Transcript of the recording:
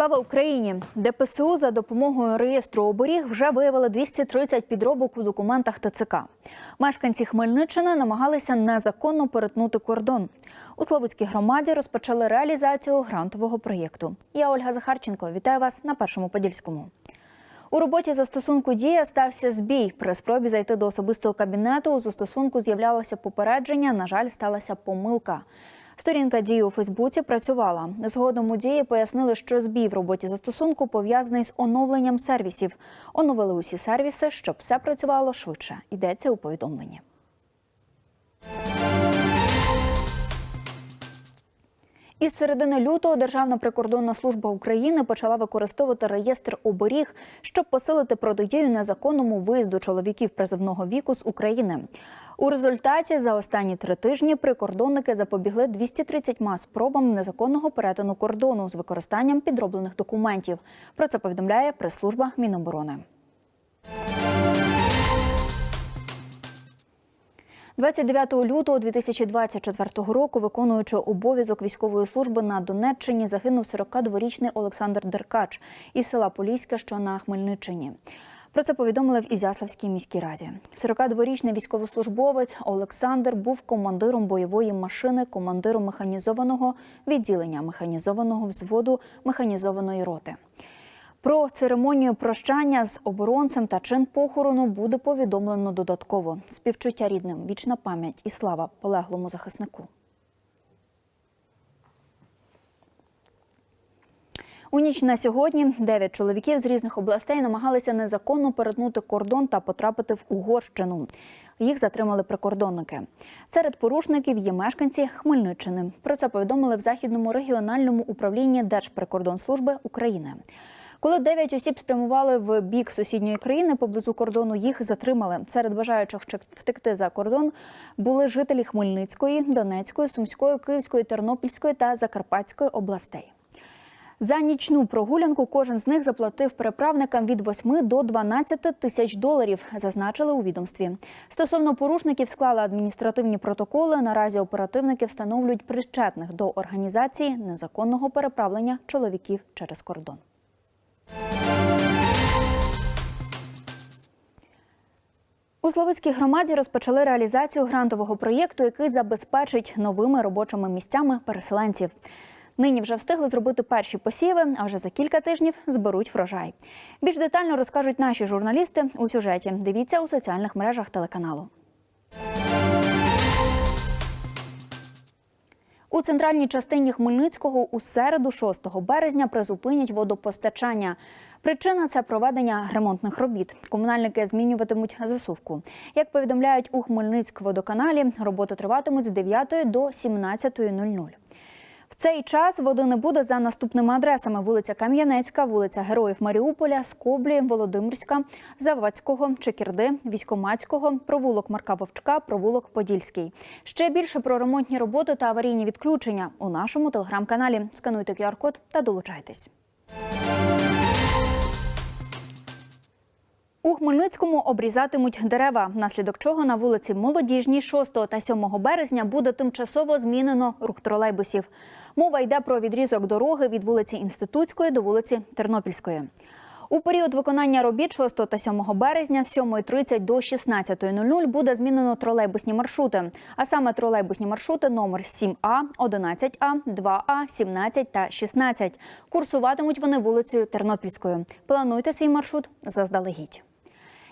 Слава Україні! ДПСУ за допомогою реєстру оберіг вже виявили 230 підробок у документах ТЦК. Мешканці Хмельниччини намагалися незаконно перетнути кордон. У Слободській громаді розпочали реалізацію грантового проєкту. Я Ольга Захарченко. Вітаю вас на першому подільському. У роботі застосунку дія стався збій. При спробі зайти до особистого кабінету у застосунку з'являлося попередження. На жаль, сталася помилка. Сторінка дії у Фейсбуці працювала. Згодом у дії пояснили, що збій в роботі застосунку пов'язаний з оновленням сервісів. Оновили усі сервіси, щоб все працювало швидше. Йдеться у повідомленні. Із середини лютого Державна прикордонна служба України почала використовувати реєстр оберіг, щоб посилити протидію незаконному виїзду чоловіків призовного віку з України. У результаті за останні три тижні прикордонники запобігли 230 спробам незаконного перетину кордону з використанням підроблених документів. Про це повідомляє прес-служба Міноборони. 29 лютого 2024 року, виконуючи обов'язок військової служби на Донеччині, загинув 42-річний Олександр Деркач із села Поліське, що на Хмельниччині. Про це повідомили в Ізяславській міській раді. 42-річний військовослужбовець Олександр був командиром бойової машини, командиром механізованого відділення механізованого взводу механізованої роти. Про церемонію прощання з оборонцем та чин похорону буде повідомлено додатково. Співчуття рідним, вічна пам'ять і слава полеглому захиснику. У ніч на сьогодні дев'ять чоловіків з різних областей намагалися незаконно перетнути кордон та потрапити в Угорщину. Їх затримали прикордонники. Серед порушників є мешканці Хмельниччини. Про це повідомили в західному регіональному управлінні Держприкордонслужби України. Коли дев'ять осіб спрямували в бік сусідньої країни поблизу кордону, їх затримали. Серед бажаючих втекти за кордон були жителі Хмельницької, Донецької, Сумської, Київської, Тернопільської та Закарпатської областей. За нічну прогулянку кожен з них заплатив переправникам від 8 до 12 тисяч доларів, зазначили у відомстві. Стосовно порушників склали адміністративні протоколи. Наразі оперативники встановлюють причетних до організації незаконного переправлення чоловіків через кордон. У Славицькій громаді розпочали реалізацію грантового проєкту, який забезпечить новими робочими місцями переселенців. Нині вже встигли зробити перші посіви, а вже за кілька тижнів зберуть врожай. Більш детально розкажуть наші журналісти у сюжеті. Дивіться у соціальних мережах телеканалу. У центральній частині Хмельницького у середу, 6 березня, призупинять водопостачання. Причина це проведення ремонтних робіт. Комунальники змінюватимуть засувку. Як повідомляють у Хмельницькводоканалі, роботи триватимуть з 9 до 17.00. Цей час води не буде за наступними адресами: вулиця Кам'янецька, вулиця Героїв Маріуполя, Скоблі, Володимирська, Завадського, Чекірди, Військомацького, провулок Марка Вовчка, провулок Подільський. Ще більше про ремонтні роботи та аварійні відключення у нашому телеграм-каналі. Скануйте QR-код та долучайтесь. У Хмельницькому обрізатимуть дерева, внаслідок чого на вулиці Молодіжній 6 та 7 березня буде тимчасово змінено рух тролейбусів. Мова йде про відрізок дороги від вулиці Інститутської до вулиці Тернопільської. У період виконання робіт 6 та 7 березня з 7.30 до 16.00 буде змінено тролейбусні маршрути, а саме тролейбусні маршрути номер 7А, 11А, 2А, 17 та 16. Курсуватимуть вони вулицею Тернопільською. Плануйте свій маршрут заздалегідь.